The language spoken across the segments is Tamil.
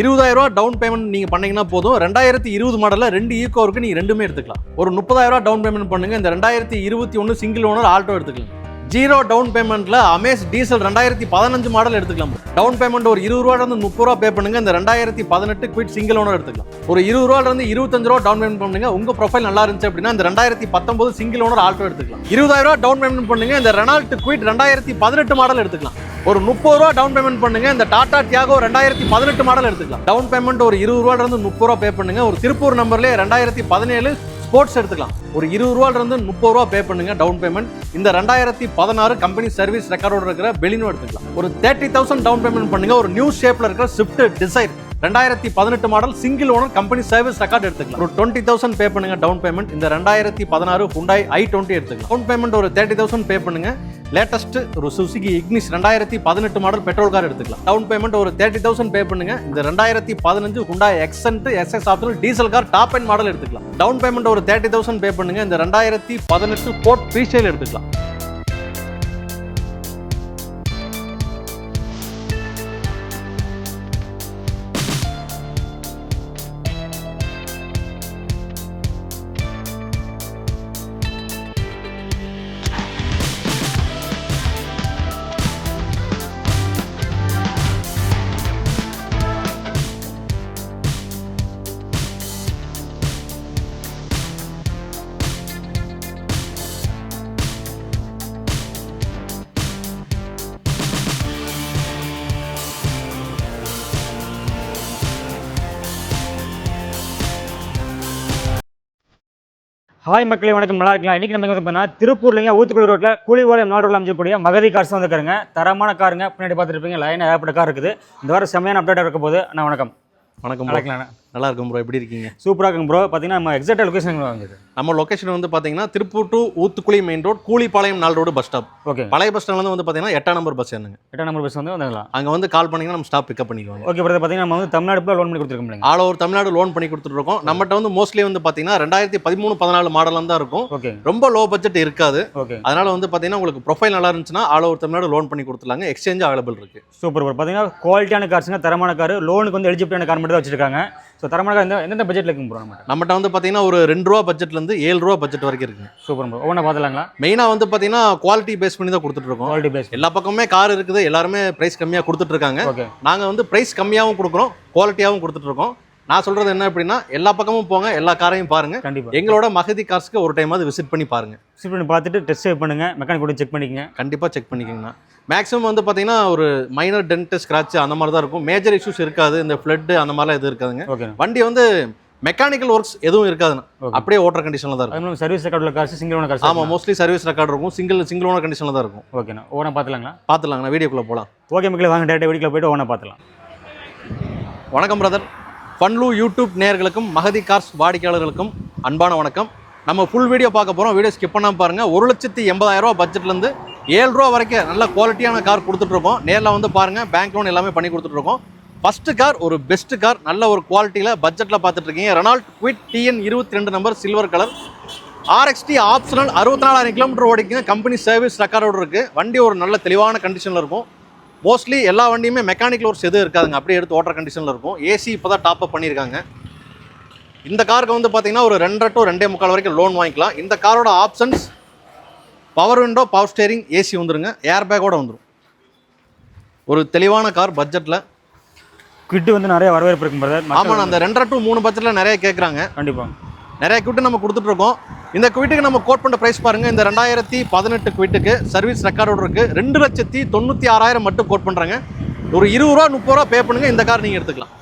இருபதாயிரம் ரூபா டவுன் பேமெண்ட் நீங்கள் பண்ணீங்கன்னா போதும். ரெண்டாயிரத்தி இருபது மாடலில் ரெண்டு ஈக்கோ இருக்கு நீங்கள் ரெண்டுமே எடுத்துக்கலாம். ஒரு முப்பதாயிரம் ரூபா டவுன் பேமெண்ட் பண்ணுங்க இந்த ரெண்டாயிரத்தி இருபத்தி ஒன்று சிங்கிள் ஓனர் ஆல்டோ எடுத்துக்கலாம். ஜீரோ டவுன் பேமெண்ட்ல அமேஸ் டீசல் ரெண்டாயிரத்தி பதினஞ்சு மாடல் எடுத்துக்கலாம். டவுன் பேமெண்ட் ஒரு இருபது ரூபாயிலிருந்து முப்பது ரூபா பே பண்ணுங்க. இந்த ரெண்டாயிரத்தி பதினெட்டு குவிட் சிங்கிள் ஓனர் எடுத்துக்கலாம். ஒரு இருபது ரூபால இருந்து இருபத்தஞ்சு ரூபா டவுன் பேமெண்ட் பண்ணுங்க. உங்க ப்ரொஃபைல் நல்லா இருந்துச்சு அப்படின்னா இந்த ரெண்டாயிரத்தி பத்தொன்பது சிங்கிள் ஓனர் ஆல்டோ எடுத்துக்கலாம். இருபதாயிரம் ரூபா டவுன் பேமெண்ட் பண்ணுங்க. இந்த ரெனால்ட் குவிட் ரெண்டாயிரத்தி பதினெட்டு மாடல் எடுத்துக்கலாம். ஒரு முப்பது ரூபா டவுன் பேமெண்ட் பண்ணுங்க. இந்த டாடா டியாகோ ரெண்டாயிரத்தி பதினெட்டு மாடல் எடுத்துக்கலாம். டவுன் பேமெண்ட் ஒரு இருபது ரூபாயிலிருந்து முப்பது ரூபா பே பண்ணுங்க. ஒரு திருப்பூர் நம்பர்லேயே ரெண்டாயிரத்தி பதினேழு ஸ்போர்ட்ஸ் எடுத்துக்கலாம். ஒரு இருபது ரூபாயிலிருந்து முப்பது ரூபா பே பண்ணுங்க டவுன் பேமெண்ட் இந்த ரெண்டாயிரத்தி பதினாறு கம்பெனி சர்வீஸ் ரெக்கார்டோட இருக்கிற பெலினோ எடுத்துக்கலாம். ஒரு தேர்ட்டி தௌசண்ட் டவுன் பேமெண்ட் பண்ணுங்க ஒரு நியூ ஷேப்ல இருக்கிற ஸ்விஃப்ட் டிசைர் ரெண்டாயிரத்தி பதினெட்டு model single owner company service record எடுத்துக்கலாம். ஒரு டுவெண்ட்டி தௌசண்ட் பே பண்ணுங்க டவுன் பேமெண்ட் இந்த ரெண்டாயிரத்தி பதினாறு ஹுண்டாய் ஐ டுவெண்ட்டி எடுத்துக்கலாம். டவுன் பேமெண்ட் ஒரு தேர்ட்டி தௌசண்ட் பே பண்ணுங்க. லேட்டஸ்ட் ஒரு சுசுகி இக்னிஸ் ரெண்டாயிரத்தி பதினெட்டு மாடல் பெட்ரோல் கார் எடுத்துக்கலாம். டவுன் பேமெண்ட் ஒரு தேர்ட்டி தௌசண்ட் பே பண்ணுங்க. இந்த ரெண்டாயிரத்தி பதினஞ்சு Hyundai Xcent SS optional diesel car top end model எடுத்துக்கலாம். டவுன் பேமெண்ட் ஒரு தேர்ட்டி தௌசண்ட் பே பண்ணுங்க. இந்த ரெண்டாயிரத்தி பதினெட்டு போர்ட் ஃப்ரீஸ்டைல் எடுத்துக்கலாம். ஹாய் மக்களே வணக்கம். நல்லா இருக்கலாம் இன்றைக்கி நம்ம பார்த்தீங்கன்னா திருப்பூர்லேங்க ஊத்துக்குடி ரோட்டில் கூலிவாளையம் நாடு ரோட்டில் அமைச்சக்கூடிய மகதி கார்ஸ் வந்துருக்காருங்க தரமான காருங்க பின்னாடி பார்த்துருப்பீங்க லைன் ஏகப்பட்ட கார் இருக்குது. இந்த வாரம் செம்மையான அப்டேட் இருக்க போது அண்ணா வணக்கம். வணக்கம் நல்லா நல்லா இருக்கும் ப்ரோ எப்படி இருக்கீங்க? சூப்பராக இருக்குங்க ப்ரோ பார்த்தீங்கன்னா நம்ம எக்ஸாக்ட் லொக்கேஷன் வாங்குது நம்ம லொகேஷன் வந்து பாத்தீங்கன்னா Tiruppur to Uthukuli main road Koolipalayam நாள் ரோடு பஸ் ஸ்டாப் ஓகே பழைய பஸ் ஸ்டாண்ட்ல வந்து பாத்தீங்கன்னா எட்டாம் நம்பர் பஸ் என்னங்க எட்டாம் நம்பர் பஸ் வந்து வந்துடலாம். அங்க வந்து கால் பண்ணீங்கன்னா நம்ம ஸ்டாப் பிக்கப் பண்ணிக்குவாங்க ஓகே பிரதர் பார்த்தீங்கன்னா நம்ம வந்து தமிழ்நாடு லோன் பண்ணி கொடுத்துருக்கோம் ஆல் ஓவர் தமிழ்நாடு லோன் பண்ணி கொடுத்துருக்கோம் நம்மகிட்ட வந்து மோஸ்ட்லி வந்து பாத்தீங்கன்னா ரெண்டாயிரத்தி பதிமூணு பதினாலு மாடலாம் தான் இருக்கும். ஓகே ரொம்ப லோ பட்ஜெட் இருக்காது. ஓகே அதனால வந்து பாத்தீங்கன்னா உங்களுக்கு ப்ரொஃபைல் நல்லா இருந்துச்சுன்னா ஆல் ஓவர் தமிழ்நாடு லோன் பண்ணி கொடுத்துலாங்க எக்ஸ்சேஞ்ச் அவைலபிள் இருக்கு. சூப்பர் ப்ரோ பார்த்தீங்கன்னா குவாலிட்டியான கார்ஸுங்க தரமான கார் லோனுக்கு வந்து எலிஜிபிளான கார் மட்டும் தான் வச்சிருக்காங்க. ஸோ தரமான எந்த எந்தெந்த பட்ஜெட்டில் இருக்குங்க ப்ரோ நம்ம நம்மகிட்ட வந்து பாத்தீங்கன்னா ஒரு ரெண்டு ரூபா பட்ஜெட்ல இருந்து ஏழு ரூபா பட்ஜெட் வரைக்கும் இருக்குங்க சூப்பர் ப்ரோ ஒவ்வொன்றா பார்த்துலாங்களா மெயினா வந்து பாத்தீங்கன்னா குவாலிட்டி பேஸ் பண்ணி தான் கொடுத்துட்டு இருக்கோம். குவாலிட்டி பேஸ் எல்லா பக்கமுமே கார் இருக்குது எல்லாருமே பிரைஸ் கம்மியா கொடுத்துட்டு இருக்காங்க. ஓகே நாங்க வந்து பிரைஸ் கம்மியாகவும் கொடுக்குறோம் குவாலிட்டியாகவும் கொடுத்துட்டு இருக்கோம். நான் சொல்றது என்ன அப்படின்னா எல்லா பக்கமும் போங்க எல்லா காரையும் பாருங்க. கண்டிப்பாக எங்களோட மகதி கார்ஸ்க்கு ஒரு டைம் விசிட் பண்ணி பாருங்க. சிப் பண்ணி பார்த்துட்டு டெஸ்ட் ட்ரைவ் பண்ணுங்க மெக்கானிக் கூட செக் பண்ணிக்கங்க. கண்டிப்பா செக் பண்ணிக்கோங்கண்ணா. மேக்ஸிமம் வந்து பாத்தீங்கன்னா ஒரு மைனர் டென்ட் ஸ்கிராட்ச் அந்த மாதிரி தான் இருக்கும். மேஜர் இஷ்யூஸ் இருக்காது. இந்த ஃப்ளட் அந்த மாதிரிலாம் எதுவும் இருக்காதுங்க. வண்டி வந்து மெக்கானிக்கல் ஒர்க்ஸ் எதுவும் Okay. அப்படியே ஓட்டுற கண்டிஷன்ல தான் இருக்கும். அது சர்வீஸ் ரெக்கார்டில் கார்ஸ் சிங்கிள் ஓன கார்ஸ் ஆமா மோஸ்ட்லி சர்வீஸ் ரெக்கார்ட் இருக்கும். சிங்கிள் சிங்கிள் ஓன கண்டிஷன்ல தான் இருக்கும். ஓகேண்ணா ஓனா பார்த்துலாங்களா பார்த்துலாங்கண்ணா வீடியோக்குள்ள போலாம். ஓகே மக்களே வாங்க டேரக்டாக வீடியோக்குள்ள போயிட்டு ஓனா பார்த்துலாம் வணக்கம் பிரதர் ஃபன்லூ யூடியூப் நேர்களுக்கும் மகதி கார்ஸ் வாடிக்கையாளர்களுக்கும் அன்பான வணக்கம். நம்ம ஃபுல் வீடியோ பார்க்க போகிறோம் வீடியோ ஸ்கிப் பண்ணாமல் பாருங்கள் ஒரு லட்சத்தி எண்பதாயிரம் ரூபா பட்ஜெட்லேருந்து ஏழு ரூபா வரைக்கும் நல்ல குவாலிட்டியான கார் கொடுத்துட்ருக்கோம் நேரில் வந்து பாருங்கள் பேங்க் லோன் எல்லாமே பண்ணி கொடுத்துட்ருக்கோம் ஃபஸ்ட்டு கார் ஒரு பெஸ்ட் கார் நல்ல ஒரு குவாலிட்டியில் பட்ஜெட்டில் பார்த்துட்ருக்கீங்க ரெனால்ட் குவிட் டிஎன் இருபத்தி ரெண்டு number silver colour RXT optional அறுபத்தி நாலாயிரம் கிலோமீட்டர் ஓடிக்குங்க. கம்பெனி சர்வீஸ் ரெக்கார்டோடு இருக்குது வண்டி ஒரு நல்ல தெளிவான கண்டிஷனில் இருக்கும். மோஸ்ட்லி எல்லா வண்டியுமே மெக்கானிக்கல் ஒர்க்ஸ் எதுவும் இருக்காதுங்க. அப்படியே எடுத்து ஓட்டுற கண்டிஷனில் இருக்கும். ஏசி இப்போ தான் டாப் அப் பண்ணியிருக்காங்க. இந்த காருக்கு வந்து பார்த்தீங்கன்னா ஒரு ரெண்டரை டு ரெண்டே முக்கால் வரைக்கும் லோன் வாங்கிக்கலாம். இந்த காரோட options power window power steering AC வந்துருங்க. ஏர் பேக்கோட வந்துடும் ஒரு தெளிவான கார் பட்ஜெட்டில் குவிட்டு வந்து நிறைய வரவேற்பு இருக்கும் பிரதர் ஆமாம் அந்த ரெண்டரை டு மூணு பட்ஜெட்டில் நிறைய கேட்குறாங்க கண்டிப்பாக நிறைய குவிட்டு நம்ம கொடுத்துட்ருக்கோம் இந்த குவிட்டுக்கு நம்ம கோட் பண்ண ப்ரைஸ் பாருங்கள் இந்த ரெண்டாயிரத்தி பதினெட்டு குவிட்டுக்கு சர்வீஸ் ரெக்கார்டோடு இருக்குது ரெண்டு லட்சத்தி தொண்ணூற்றி ஆறாயிரம் மட்டும் கோட் பண்ணுறாங்க ஒரு இருபது ரூபா முப்பது ரூபா பே பண்ணுங்கள் இந்த கார் நீங்கள் எடுத்துக்கலாம்.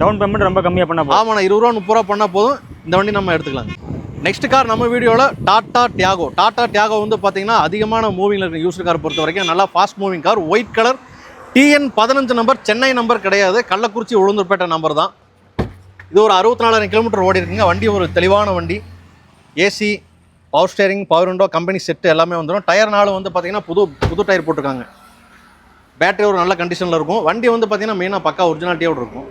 டவுன் பேமெண்ட் ரொம்ப கம்மியாக பண்ண போதும். ஆமாண்ணா இருபது ரூபா முப்பது ரூபா பண்ணால் போதும். இந்த வண்டி நம்ம எடுத்துக்கலாம் நெக்ஸ்ட் கார் நம்ம வீடியோவில் டாடா டியாகோ டாடா டியாகோ வந்து பார்த்தீங்கன்னா அதிகமான மூவிங்கில் இருக்க யூஸ்டு கார் பொறுத்த வரைக்கும் நல்லா fast moving car white colour TN பதினஞ்சு நம்பர் சென்னை நம்பர் கிடையாது. கள்ளக்குறிச்சி உளுந்தூர்பேட்டை நம்பர் தான். இது ஒரு அறுபத்தி நாலாயிரம் கிலோமீட்டர் ஓடி இருக்குங்க வண்டி ஒரு தெளிவான வண்டி. AC power steering power window company set எல்லாமே வந்துடும் டயர் நாளும் வந்து பார்த்தீங்கன்னா புது புது டயர் போட்டிருக்காங்க. பேட்டரி ஒரு நல்ல கண்டிஷனில் இருக்கும். வண்டி வந்து பார்த்தீங்கன்னா மெயினாக பக்கா ஒரிஜினாலிட்டியோடு இருக்கும்.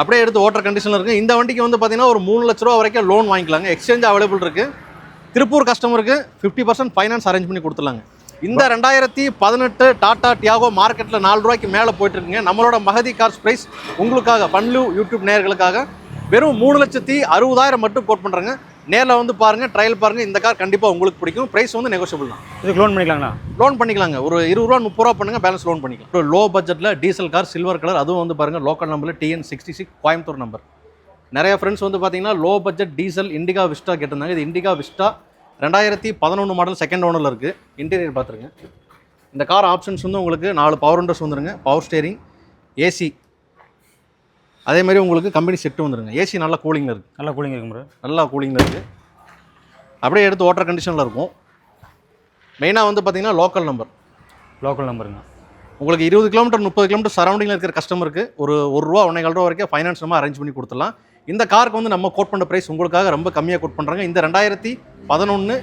அப்படியே எடுத்து ஓட்டுற கண்டிஷனில் இருக்குது இந்த வண்டிக்கு வந்து பார்த்தீங்கன்னா ஒரு மூணு லட்ச ரூபா வரைக்கும் லோன் வாங்கிக்கலாங்க. எக்ஸ்சேஞ்ச் அவைலபிள் இருக்குது திருப்பூர் கஸ்டமருக்கு ஃபிஃப்டி பர்சன்ட் ஃபைனான்ஸ் அரேஞ்ச் பண்ணி கொடுத்துலாங்க இந்த ரெண்டாயிரத்தி பதினெட்டு டாடா டியாகோ மார்க்கெட்டில் நாலு ரூபாய்க்கு மேலே போயிட்டு இருக்குங்க நம்மளோட மகதி கார்ஸ் ப்ரைஸ் உங்களுக்காக பன்லு யூடியூப் நேயர்களுக்காக வெறும் மூணு லட்சத்தி அறுபதாயிரம் மட்டும் கோட் பண்ணுறாங்க நேரில் வந்து பாருங்கள் ட்ரையல் பாருங்கள் இந்த கார் கண்டிப்பாக உங்களுக்கு பிடிக்கும். ப்ரைஸ் வந்து நெகோஷியபிள் தான். இதுக்கு லோன் பண்ணிக்கலாங்களா? லோன் பண்ணிக்கலாங்க. ஒரு இருபது ரூபா முப்பது ரூபா பண்ணுங்க பேலன்ஸ் லோன் பண்ணிக்கலாம். இப்போ லோ பட்ஜெட்டில் டீசல் கார் சில்வர் கலர் அதுவும் வந்து பாருங்க லோக்கல் நம்பரில் TN sixty six Coimbatore number நிறைய ஃப்ரெண்ட்ஸ் வந்து பார்த்தீங்கன்னா low budget diesel Indica Vista கேட்டிருந்தாங்க. இது இண்டிகா விஸ்டா ரெண்டாயிரத்தி பதினொன்று மாடல் செகண்ட் ஓனரில் இருக்குது இன்டீரியர் பார்த்துருங்க இந்த கார் ஆப்ஷன்ஸ் வந்து உங்களுக்கு நாலு பவர் விண்டோஸ் வந்துருங்க. பவர் ஸ்டேரிங் ஏசி அதே மாதிரி உங்களுக்கு கம்பெனி செட்டு வந்துருங்க. ஏசி நல்லா கூலிங்கில் இருக்குது நல்லா கூலிங் இருக்கும் ப்ரோ நல்லா கூலிங்கில் இருக்குது அப்படியே எடுத்து ஓட்டர் கண்டிஷனில் இருக்கும். மெயினாக வந்து பார்த்தீங்கன்னா லோக்கல் நம்பர் லோக்கல் நம்பருங்க உங்களுக்கு இருபது கிலோமீட்டர் முப்பது கிலோமீட்டர் சரௌண்டிங்கில் இருக்கிற கஸ்டமருக்கு ஒரு ஒரு ரூபா ஒன்றே ரூபா வரைக்கும் ஃபைனான்ஸ் நம்ம அரேஞ்ச் பண்ணி கொடுத்துடலாம். இந்த காருக்கு வந்து நம்ம கோட் பண்ண ப்ரைஸ் உங்களுக்காக ரொம்ப கம்மியாக கோட் பண்ணுறாங்க இந்த ரெண்டாயிரத்தி பதினொன்று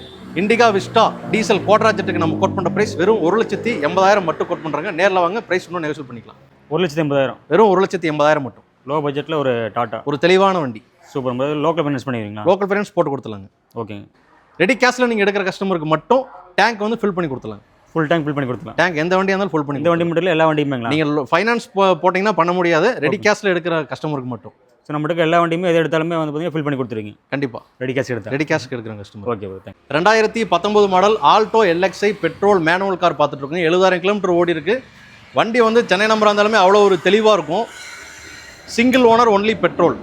இண்டிகா விஸ்டா டீசல் கோட்ராஜெட்டுக்கு நம்ம கோட் பண்ணுற ப்ரைஸ் வெறும் ஒரு லட்சத்தி எண்பதாயிரம் மட்டும் கோட் பண்ணுறாங்க நேரில் வாங்க ப்ரைஸ் இன்னும் நெகோசியல் பண்ணிக்கலாம். ஒரு லட்சத்தி எண்பதாயிரம். வெறும் ஒரு லட்சத்தி எண்பதாயிரம் மட்டும். லோ பட்ஜெட்டில் ஒரு டாட்டா ஒரு தெளிவான வண்டி. சூப்பர் ப்ரோ லோக்கல் ஃபைனான்ஸ் பண்ணிடுவீங்களா லோக்கல் ஃபைனான்ஸ் போட்டு கொடுத்துலாங்க ஓகேங்க ரெடி கேஷில் நீங்கள் எடுக்கிற கஸ்டமருக்கு மட்டும் டேங்க் வந்து ஃபில் பண்ணி கொடுத்துலாங்க ஃபுல் டேங்க் ஃபில் பண்ணி கொடுத்துலாம் டேங்க் எந்த வண்டியாக இருந்தாலும் ஃபுல் பண்ணி இந்த வண்டி மட்டும் இல்லை எல்லா வண்டியுமேங்களா நீங்கள் ஃபைனான்ஸ் போட்டிங்கன்னா பண்ண முடியாது. ரெடி கேஷில் எடுக்கிற கஸ்டமருக்கு மட்டும். ஸோ நம்மளுக்கு எல்லா வண்டியுமே எது எடுத்தாலுமே வந்து பார்த்தீங்கன்னா ஃபில் பண்ணி கொடுத்துருவீங்க. கண்டிப்பாக ரெடி கேஷ் எடுத்தா. ரெடி கேஷ்க்கு எடுக்கிற கஸ்டமர் ஓகே தேங்க் ரெண்டாயிரத்தி பத்தொன்பது model Alto LXI petrol manual car பார்த்துட்டு எழுபதாயிரம் கிலோமீட்டர் ஓடி இருக்கு. வண்டி வந்து சென்னை நம்பராக இருந்தாலுமே அவ்வளோ ஒரு தெளிவாக இருக்கும். Single owner only petrol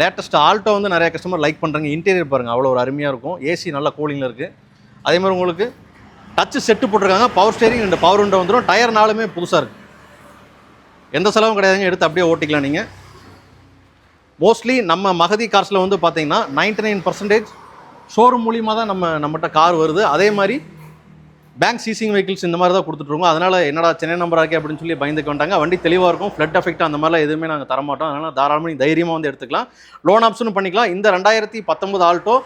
latest Alto வந்து நிறைய கஸ்டமர் லைக் பண்ணுறாங்க இன்டீரியர் பாருங்கள் அவ்வளோ ஒரு அருமையாக இருக்கும். ஏசி நல்ல கூலிங்கில் இருக்குது அதே மாதிரி உங்களுக்கு டச்சு செட்டு போட்டிருக்காங்க. பவர் ஸ்டேரிங் ரெண்டு பவர் விண்டோ வந்துடும் டயர் நாளுமே புதுசாக இருக்குது எந்த செலவும் கிடையாதுங்க. எடுத்து அப்படியே ஓட்டிக்கலாம் நீங்கள் மோஸ்ட்லி நம்ம மகதி கார்ஸில் வந்து பார்த்தீங்கன்னா நைன்டி நைன் பர்சன்டேஜ் ஷோரூம் மூலியமாக தான் நம்ம நம்மகிட்ட கார் வருது. அதே மாதிரி பேங்க் சீசிங் வெஹிக்கிள்ஸ் இந்த மாதிரி தான் கொடுத்துட்ருக்கோம் அதனால் என்னடா சென்னை நம்பர் ஆக்கே அப்படின்னு சொல்லி பயந்துக்க வேண்டாங்க. வண்டி தெளிவாக இருக்கும். ஃப்ளட் எஃபெக்ட் அந்த மாதிரிலாம் எதுவுமே நாங்கள் தரமாட்டோம். அதனால் தாராளமாக தைரியமாக வந்து எடுத்துக்கலாம். லோன் ஆப்ஷனும் பண்ணிக்கலாம். இந்த ரெண்டாயிரத்தி பத்தொம்பது ஆல்ட்டோ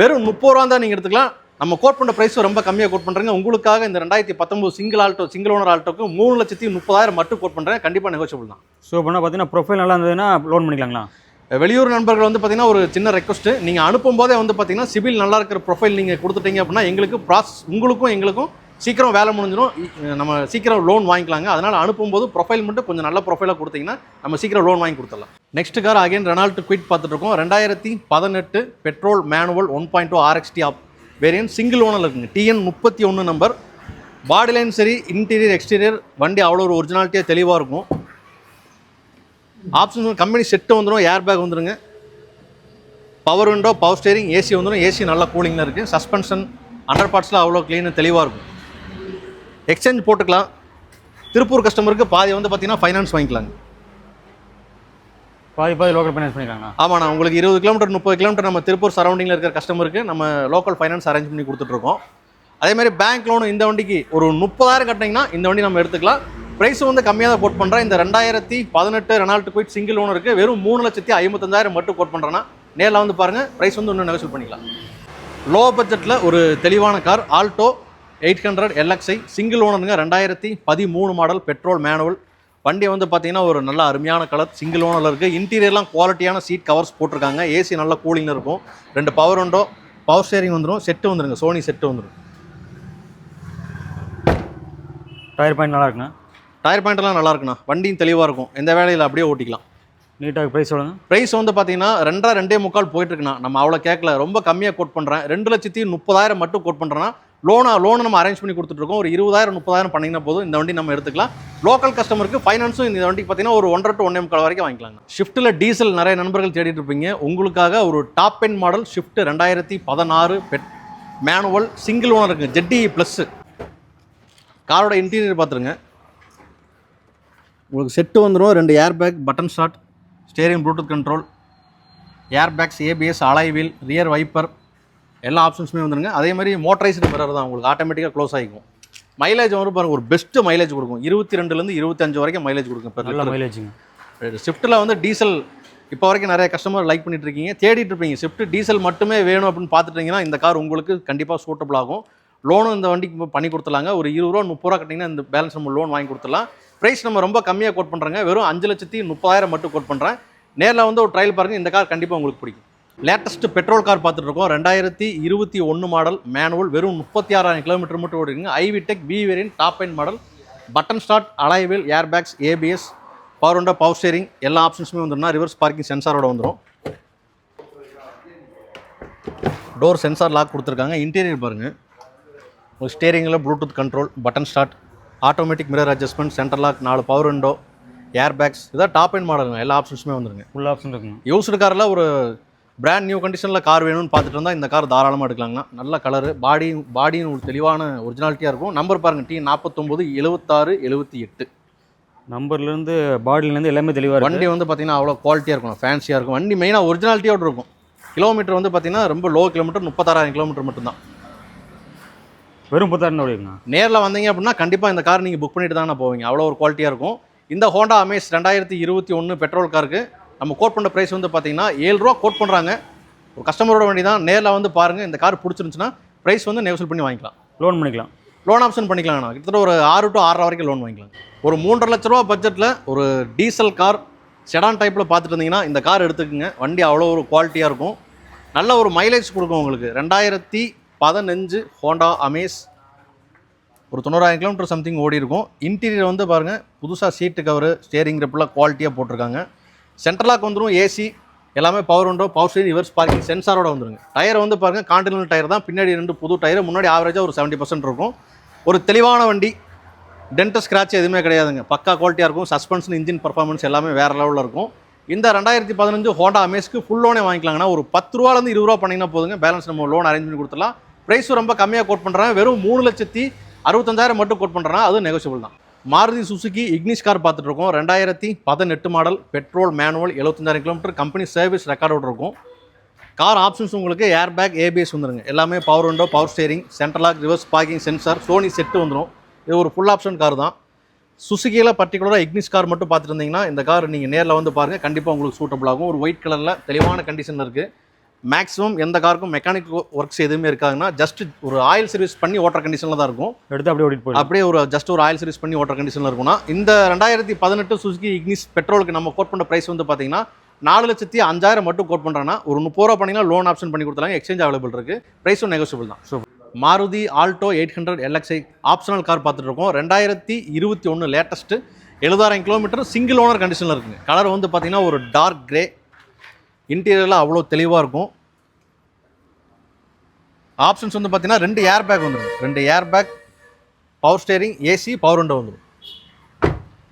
வெறும் முப்பது ரூபா தான் நீங்கள் எடுத்துக்கலாம். நம்ம கோட் பண்ணுற ப்ரைஸும் ரொம்ப கம்மியாக கோட் பண்ணுறேங்க உங்களுக்காக இந்த ரெண்டாயிரத்தி பத்தொம்பது சிங்கிள் ஆல்ட்டோ சிங்கிள் ஓனர் ஆல்ட்டோக்கு மூணு லட்சத்தி முப்பதாயிரம் மட்டும் கோட் பண்ணுறேன் கண்டிப்பாக நெகோசியபிள் தான். ஸோ பண்ணால் பார்த்தீங்கன்னா ப்ரொஃபைல் நல்லா இருந்ததுன்னா லோன் பண்ணிக்கலாங்களா? வெளியூர் நண்பர்கள் வந்து பார்த்தீங்கன்னா ஒரு சின்ன ரெக்வஸ்ட்டு நீங்கள் அனுப்பும் போதே வந்து பார்த்தீங்கன்னா சிபில் நல்லா இருக்கிற ப்ரொஃபைல் நீங்கள் கொடுத்துட்டீங்க அப்படின்னா எங்களுக்கு ப்ராசஸ் உங்களுக்கும் எங்களுக்கும் சீக்கிரம் வேலை முடிஞ்சிடும். நம்ம சீக்கிரம் லோன் வாங்கிக்கலாங்க. அதனால் அனுப்பும்போது ப்ரொஃபைல் மட்டும் கொஞ்சம் நல்ல ப்ரொஃபைலாக கொடுத்தீங்கன்னா நம்ம சீக்கிரம் லோன் வாங்கி கொடுத்துடலாம். Next car again Renault Kwid பார்த்துட்டு இருக்கோம். ரெண்டாயிரத்தி பதினெட்டு petrol manual one point two RXT app variant single owner இருக்குங்க. டிஎன் முப்பத்தி ஒன்று நம்பர் பாடி லைன் சரி இன்டீரியர் எக்ஸ்டீரியர் வண்டி அவ்வளோ ஒரு ஒரிஜினாலிட்டியாக தெளிவாக இருக்கும். ஆப்ஷன் கம்பெனி செட்டு வந்துடும் ஏர் பேக் வந்துருங்க. Power window power steering AC வந்துடும் ஏசி நல்லா கூலிங்கில் இருக்குது சஸ்பென்ஷன் அண்டர் பார்ட்ஸில் அவ்வளோ க்ளீனு தெளிவாக இருக்கும். எக்ஸ்சேஞ்ச் போட்டுக்கலாம். திருப்பூர் கஸ்டமருக்கு பாதி வந்து பார்த்தீங்கன்னா ஃபைனான்ஸ் வாங்கிக்கலாங்க. பாதி பாதி லோக்கல் ஃபைனான்ஸ் பண்ணிக்கலாங்களா? ஆமாண்ணா உங்களுக்கு இருபது கிலோமீட்டர் முப்பது கிலோமீட்டர் நம்ம திருப்பூர் சரௌண்டிங்கில் இருக்கிற கஸ்டமருக்கு நம்ம லோக்கல் ஃபைனான்ஸ் அரேஞ்ச் பண்ணி கொடுத்துட்ருக்கோம் அதே மாதிரி பேங்க் லோனு இந்த வண்டிக்கு ஒரு முப்பதாயிரம் கட்டினீங்கன்னா இந்த வண்டி நம்ம எடுத்துக்கலாம். ப்ரைஸ் வந்து கம்மியாக தான் கோட் பண்ணுறேன் இந்த ரெண்டாயிரத்தி பதினெட்டு ரெனால்ட் குயிட் சிங்கிள் ஒன்று இருக்குது வெறும் மூணு லட்சத்தி ஐம்பத்தஞ்சாயிரம் மட்டும் கோட் பண்ணுறேன்னா நேரில் வந்து பாருங்கள் ப்ரைஸ் வந்து இன்னும் நெகோசியல் பண்ணிக்கலாம். லோ பட்ஜெட்டில் ஒரு தெளிவான car Alto eight hundred LXI single ஓனருங்க ரெண்டாயிரத்தி பதிமூணு மாடல் பெட்ரோல் மேனுவல் வண்டி வந்து பார்த்தீங்கன்னா ஒரு நல்ல அருமையான கலர் சிங்கிள் ஓனரில் இருக்குது இன்டீரியர்லாம் குவாலிட்டியான சீட் கவர்ஸ் போட்டிருக்காங்க. ஏசி நல்ல கூலிங்கில் இருக்கும். ரெண்டு பவர் உண்டோ பவர் ஸ்டேரிங் வந்துடும் செட்டு வந்துடுங்க சோனி செட்டு வந்துடும் டயர் பாயிண்ட் நல்லா இருக்குண்ணா. டயர் பாயிண்ட்லாம் நல்லா இருக்குண்ணா. வண்டியும் தெளிவாக இருக்கும். எந்த வேலையில் அப்படியே ஓட்டிக்கலாம். நீட்டாக ப்ரைஸ் சொல்லுங்கள் ப்ரைஸ் வந்து பார்த்தீங்கன்னா ரெண்டரை ரெண்டே முக்கால் போயிட்டு இருக்குண்ணா நம்ம அவ்வளோ கேட்கல ரொம்ப கம்மியாக கோட் பண்ணுறேன் ரெண்டு லட்சத்தி முப்பதாயிரம் மட்டும் கோட் பண்ணுறேன்னா லோனா லோனை நம்ம அரேஞ்ச் பண்ணி கொடுத்துட்ருக்கோம். ஒரு இருபதாயிரம் முப்பதாயிரம் பண்ணிங்கன்னா போதும். இந்த வண்டி நம்ம எடுத்துக்கலாம். லோக்கல் கஸ்டமருக்கு ஃபைனான்ஸும் இந்த வண்டிக்கு பார்த்தீங்கன்னா ஒரு ஒன்றரை டு ஒன்றே முக்கால் வரைக்கும் வாங்கிக்கலாங்க. ஷிஃப்ட்டில் டீசல் நிறைய நண்பர்கள் தேடிட்டு இருப்பீங்க. உங்களுக்காக ஒரு டாப் எண்ட் மாடல் ஷிஃப்ட் ரெண்டாயிரத்தி பதினாறு பெட் மேனுவல் சிங்கிள் ஓனர் இருக்குங்க ஜெட்டி ப்ளஸ்ஸு காரோட இன்டீரியர் பார்த்துருங்க உங்களுக்கு செட்டு வந்துடும் ரெண்டு air bag button start steering bluetooth control air bags ABS alloy wheel rear wiper எல்லா ஆப்ஷன்ஸுமே வந்துருங்க. அதே மாதிரி மோட்டரைஸ்டு மிரர் தான். உங்களுக்கு ஆட்டோமேட்டிக்காக க்ளோஸ் ஆகிக்கும். மைலேஜ் வந்து பாருங்க ஒரு பெஸ்ட் மைலேஜ் கொடுக்கும். இருபத்தி ரெண்டுலேருந்து இருபத்தஞ்சு வரைக்கும் மைலேஜ் கொடுக்கும். நல்ல இப்போ மைலேஜுங்க ஸ்விஃப்ட்டில் வந்து டீசல் இப்போ வரைக்கும் நிறைய கஸ்டமர் லைக் பண்ணிட்டு இருக்கீங்க. தேடிட்டு இருப்பீங்க. ஸ்விஃப்ட் டீசல் மட்டுமே வேணும் அப்படின்னு பார்த்துட்டீங்கன்னா இந்த கார் உங்களுக்கு கண்டிப்பாக சூட்டபிள் ஆகும். லோனும் இந்த வண்டிக்கு பண்ணி கொடுத்துலாங்க ஒரு இருபது ரூபா முப்பது ரூபா கட்டிங்கன்னா இந்த பேலன்ஸ் நம்ம லோன் வாங்கி கொடுத்துலாம் ப்ரைஸ் நம்ம ரொம்ப கம்மியாக கோட் பண்ணுறேங்க வெறும் அஞ்சு லட்சத்தி முப்பதாயிரம் மட்டும் கோட் பண்ணுறேன் நேரில் வந்து ஒரு ட்ரையல் பாருங்கள் இந்த கார் கண்டிப்பாக உங்களுக்கு பிடிக்கும். லேட்டஸ்ட் பெட்ரோல் கார் பார்த்துட்டு இருக்கோம். ரெண்டாயிரத்தி இருபத்தி ஒன்று மாடல் மேனுவல் வெறும் முப்பத்தி ஆறாயிரம் கிலோமீட்டர் மட்டும் ஓடிங்க iVTEC V variant top end model button start அலைவில் air bags ABS power உண்டா பவர் ஸ்டேரிங் எல்லா ஆப்ஷன்ஸுமே வந்துடும்னா ரிவர்ஸ் பார்க்கிங் சென்சாரோட வந்துடும் டோர் சென்சார் லாக் கொடுத்துருக்காங்க. இன்டீரியர் பாருங்கள் ஸ்டேரிங்கில் bluetooth control button start automatic mirror adjustment centre lock நாலு பவர் விண்டோ ஏர் பேக்ஸ் இதான் டாப் எண்ட் மாடலுங்க எல்லா ஆப்ஷன்ஸுமே வந்துருங்க. ஃபுல் ஆப்ஷன் இருக்குங்க. யூஸ்டு காரில் ஒரு பிராண்ட் நியூ கண்டிஷனில் கார் வேணும்னு பார்த்துட்டு இருந்தால் இந்த கார் தாராளமாக எடுக்கலாங்கண்ணா. நல்ல கலரு பாடி பாடியும் ஒரு தெளிவான ஒரிஜினாலிட்டியாக இருக்கும். நம்பர் பாருங்கள் டி நாற்பத்தொம்போது எழுபத்தாறு எழுபத்தி எட்டு. நம்பர்லேருந்து பாடியிலேருந்து எல்லாமே தெளிவாக வண்டி வந்து பார்த்தீங்கன்னா அவ்வளோ குவாலிட்டியாக இருக்கும் ஃபேன்சியாக இருக்கும். வண்டி மெயினாக ஒரிஜினாலிட்டியோடு இருக்கும். கிலோமீட்டர் வந்து பார்த்தீங்கன்னா ரொம்ப லோ கிலோமீட்டர் முப்பத்தாறாயிரம் கிலோமீட்டர் மட்டும்தான். வெறும் முப்பத்தாயிரம் நேரில் வந்தீங்க அப்படின்னா கண்டிப்பாக இந்த கார் நீங்கள் புக் பண்ணிட்டு தானே போவீங்க. அவ்வளோ ஒரு குவாலிட்டியாக இருக்கும். இந்த ஹோண்டா அமேஸ் ரெண்டாயிரத்தி இருபத்தி ஒன்று பெட்ரோல் காருக்கு நம்ம கோட் பண்ண ப்ரைஸ் வந்து பார்த்தீங்கன்னா ஏழு ரூபா கோட் பண்ணுறாங்க ஒரு கஸ்டமரோட வண்டி தான் நேரில் வந்து பாருங்கள் இந்த கார் பிடிச்சிருந்துச்சுன்னா ப்ரைஸ் வந்து நெகோசியல் பண்ணி வாங்கிக்கலாம். லோன் பண்ணிக்கலாம். லோன் ஆப்ஷன் பண்ணிக்கலாங்கண்ணா. கிட்டத்தட்ட ஒரு ஆறு டு ஆறரை வரைக்கும் லோன் வாங்கிக்கலாம். ஒரு மூன்றரை லட்ச ரூபா பட்ஜெட்டில் ஒரு டீசல் கார் செடான் டைப்பில் பார்த்துட்டு இருந்தீங்கன்னா இந்த கார் எடுத்துக்கோங்க. வண்டி அவ்வளோ ஒரு குவாலிட்டியாக இருக்கும். நல்ல ஒரு மைலேஜ் கொடுக்கும் உங்களுக்கு. ரெண்டாயிரத்தி பதினஞ்சு ஹோண்டா அமேஸ். ஒரு தொண்ணூறாயிரம் கிலோமீட்டர் சம்திங் ஓடி இருக்கும். இன்டீரியர் வந்து பாருங்கள் புதுசாக சீட்டு கவரு ஸ்டேரிங் ரெப்பெல்லாம் குவாலிட்டியாக போட்டிருக்காங்க. சென்ட்ரலாக் வந்துடும் ஏசி எல்லாமே பவர் உண்டோ? பவர் ஸ்டேரிங் ரிவர்ஸ் பார்க்கிங் சென்சாரோட வந்துருங்க. டயர் வந்து பாருங்கள் கான்டினல் டயர் தான். பின்னாடி ரெண்டு புது டயர் முன்னாடி ஆவரேஜாக ஒரு செவன்ட்டி பர்சன்ட் இருக்கும். ஒரு தெளிவான வண்டி டென்ட் ஸ்க்ராட்ச் எதுவுமே கிடையாதுங்க. பக்கா குவாலிட்டியாக இருக்கும். சஸ்பென்ஷன் இன்ஜின் பர்ஃபார்மன்ஸ் எல்லாமே வேறு லெவலில் இருக்கும். இந்த ரெண்டாயிரத்தி பதினஞ்சு ஹோண்டா அமேஸ்க்கு ஃபுல் லோனே வாங்கிக்கலாங்கன்னா ஒரு பத்து ரூபாலேருந்து இருபது ரூபா பண்ணிங்கன்னா போதுங்க. பேலன்ஸ் நம்ம லோன் அரேஞ்ச் பண்ணி கொடுத்துலாம் ப்ரைஸும் ரொம்ப கம்மியாக கோட் பண்ணுறாங்க வெறும் மூணு லட்சத்தி அறுபத்தஞ்சாயிரம் மட்டும் கோட் பண்ணுறாங்க அதுவும் நெகோசியபிள் தான். மாருதி சுசுகி இக்னிஷ் கார் பார்த்துட்ருக்கோம் ரெண்டாயிரத்தி பதினெட்டு மாடல் பெட்ரோல் மேனுவல் எழுபத்தஞ்சாயிரம் கிலோமீட்டர் கம்பெனி சர்வீஸ் ரெக்கார்டோட இருக்கும். கார் ஆப்ஷன்ஸ் உங்களுக்கு ஏர் பேக் ஏபிஎஸ் வந்துருங்க. எல்லாமே power window power steering central lock reverse parking sensor Sony set வந்துடும் இது ஒரு ஃபுல் ஆப்ஷன் கார் தான். சுசுகியில் பர்டிகுலராக இக்னிஸ் கார் மட்டும் பார்த்துட்டு இருந்தீங்கன்னா இந்த கார் நீங்கள் நேரில் வந்து பாருங்கள் கண்டிப்பாக உங்களுக்கு சூட்டபிள் ஆகும். ஒரு ஒயிட் கலரில் தெளிவான கண்டிஷனில் இருக்குது மேக்ஸிமம் எந்த காருக்கும் மெக்கானிக் ஒர்க்ஸ் எதுவுமே இருக்காதுன்னா ஜஸ்ட் ஒரு ஆயில் சர்வீஸ் பண்ணி ஓட்டுற கண்டிஷனில் தான் இருக்கும். எடுத்து அப்படியே ஓடிட்டு போயிடும் அப்படியே ஒரு ஜஸ்ட் ஒரு ஆயில் சர்வீஸ் பண்ணி ஓட்டுற கண்டிஷனில் இருக்கும்னா இந்த ரெண்டாயிரத்தி பதினெட்டு சுசுகி இக்னிஸ் பெட்ரோலுக்கு நம்ம கோட் பண்ண ப்ரைஸ் வந்து பார்த்தீங்கன்னா நாலு லட்சத்தி அஞ்சாயிரம் மட்டும் கோட் பண்ணுறாங்கன்னா ஒரு முப்பது ரூபா பண்ணிங்கன்னா லோன் ஆப்ஷன் பண்ணி கொடுத்துருவாங்க எக்ஸ்சேஞ்ச் அவைலபிள் இருக்குது ப்ரைஸும் நெகோசியபிள் தான். Super. Maruti Alto eight hundred LXI optional car பார்த்துட்டு இருக்கோம். ரெண்டாயிரத்தி இருபத்தி ஒன்று லேட்டஸ்ட்டு எழுபதாயிரம் கிலோமீட்டர் சிங்கிள் ஓனர் கண்டிஷனில் இருக்குங்க. கலர் வந்து பார்த்தீங்கன்னா ஒரு டார்க் கிரே இன்டீரியர்லாம் அவ்வளோ தெளிவாக இருக்கும். ஆப்ஷன்ஸ் வந்து பார்த்தீங்கன்னா ரெண்டு ஏர் பேக் வந்துடும் ரெண்டு air bag power steering AC power window வந்துடும்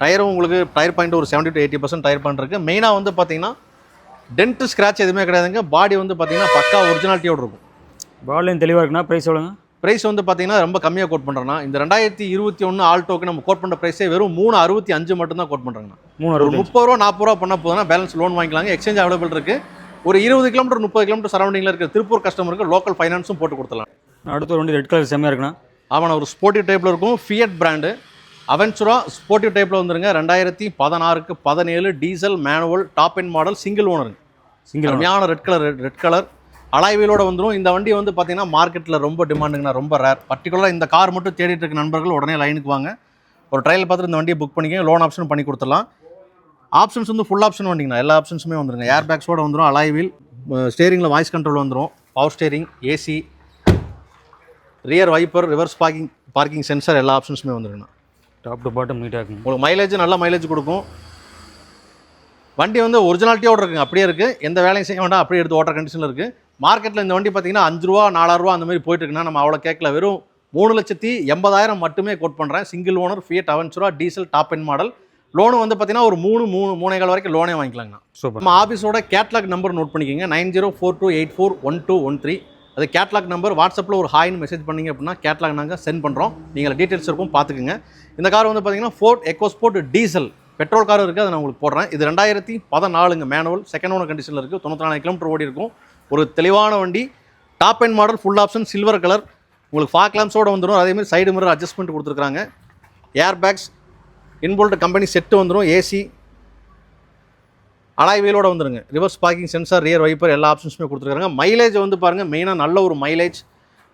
டயரும் உங்களுக்கு டயர் பாயிண்ட் ஒரு seventy to eighty percent tyre point இருக்குது மெயினாக வந்து பார்த்தீங்கன்னா டென்ட் ஸ்க்ராட்ச் எதுவுமே கிடையாதுங்க. பாடி வந்து பார்த்தீங்கன்னா பக்கா ஒரிஜினாலிட்டியோடு இருக்கும். பாடிலையும் தெளிவாக இருக்குன்னா ப்ரைஸ் எவ்வளோங்க? ப்ரைஸ் வந்து பார்த்தீங்கன்னா ரொம்ப கம்மியாக கோட் பண்ணுறேன்னா இந்த ரெண்டாயிரத்தி இருபத்தி ஒன்று ஆல்டோக்கு நம்ம கோட் பண்ணுற ப்ரைஸே வெறும் மூணு அறுபத்தி அஞ்சு மட்டும் தான் கோட் பண்ணுறாங்கண்ணா மூணு முப்பது ரூபா நாற்பது ரூபா பண்ணால் போதுனா பேலன்ஸ் லோன் வாங்கிக்கலாங்க. எக்ஸ்சேஞ்ச் அவைலபிள் இருக்குது ஒரு இருபது கிலோமீட்டர் முப்பது கிலோமீட்டர் சரௌண்டிங்கில் இருக்கிற திருப்பூர் கஸ்டமருக்கு லோக்கல் ஃபைனான்ஸும் போட்டு கொடுத்துடலாம். அடுத்த ஒரு வண்டி ரெட் கலர் செம்மையாக இருக்குண்ணா. ஆமாம் ஒரு ஸ்போர்ட்டிவ் டைப்பில் இருக்கும். ஃபியட் பிராண்டு அவென்ச்சுரா ஸ்போர்ட்டிவ் டைப்பில் வந்துருங்க. ரெண்டாயிரத்தி பதினாறுக்கு பதினேழு diesel manual top end model single ஓனருங்க single அருமையான ரெட் கலர் ரெட் கலர் அலாய்வீலோட வந்துடும் இந்த வண்டி வந்து பார்த்தீங்கன்னா மார்க்கெட்டில் ரொம்ப டிமாண்டுங்கண்ணா ரொம்ப ரேர் பர்டிகுலராக இந்த கார் மட்டும் தேடிட்டு இருக்க நண்பர்கள் உடனே லைனுக்கு வாங்க. ஒரு ட்ரையல் பார்த்துட்டு இந்த வண்டியை புக் பண்ணிக்க லோன் ஆப்ஷன் பண்ணி கொடுத்துடலாம். ஆப்ஷன்ஸ் வந்து ஃபுல் ஆப்ஷன் வண்டிங்கண்ணா. எல்லா ஆப்ஷன்ஸுமே வந்துருங்க. ஏர் பேக்ஸோட வந்துடும் அலாய்வீல் ஸ்டேரிங்கில் வாய்ஸ் கண்ட்ரோல் வந்துடும் power steering AC rear wiper reverse parking parking sensor எல்லா ஆப்ஷன்ஸுமே வந்துருங்கண்ணா. டாப் டு பாட்டம் நீட்டாக இருக்குங்க. உங்களுக்கு மைலேஜ் நல்ல மைலேஜ் கொடுக்கும். வண்டி வந்து ஒரிஜினாலிட்டியோட இருக்குங்க. அப்படியே இருக்குது எந்த வேலையும் செய்ய வேண்டாம். அப்படியே எடுத்து ஓட்டுற கண்டிஷனில் இருக்குது மார்க்கெட்டில் இந்த வண்டி பார்த்தீங்கன்னா அஞ்சு ரூபா நாலாயிரம் ரூபா அந்த மாதிரி போயிட்டு இருக்குன்னா நம்ம அவ்வளோ கேட்கல. வெறும் மூணு லட்சத்தி எண்பதாயிரம் மட்டுமே கோட் பண்ணுறேன் single owner Fiat Avventura diesel top end model loan வந்து பார்த்தீங்கன்னா ஒரு மூணு மூணு மூணேகால் வரைக்கும் லோனே வாங்கிக்கலாங்கண்ணா. சூப்பர். நம்ம ஆஃபீஸோட கேட்லாக் நம்பர் நோட் பண்ணிக்கோங்க. Nine zero four two eight four one two one three. அது கேட்லாக் நம்பர் வாட்ஸ்அப்பில் ஒரு ஹாய்னு மெசேஜ் பண்ணீங்க அப்படின்னா கேட்லாக் நாங்கள் சென்ட் பண்ணுறோம் நீங்கள் டீட்டெயில்ஸ் இருக்கும் பார்த்துக்குங்க இந்த கார் வந்து பார்த்தீங்கன்னா Ford EcoSport diesel petrol car இருக்குது அதை நான் உங்களுக்கு போடுறேன். இது ரெண்டாயிரத்தி பதினாலுங்க மேனுவல் செகண்ட் ஓனர் கண்டிஷனில் இருக்குது தொண்ணூற்றி நாலு கிலோமீட்டர் ஓடி இருக்கும். ஒரு தெளிவான வண்டி. Top end model full option silver colour உங்களுக்கு ஃபாக் லேம்ஸோடு வந்துடும் அதேமாதிரி சைடு மிரர் அட்ஜஸ்ட்மெண்ட் கொடுத்துருக்காங்க air bags inbuilt company set வந்துடும் ஏசி அலாய் வந்துடுங்க reverse parking sensor rear wiper எல்லா ஆப்ஷன்ஸுமே கொடுத்துருக்காங்க மைலேஜ் வந்து பாருங்கள் மெயினாக நல்ல ஒரு மைலேஜ்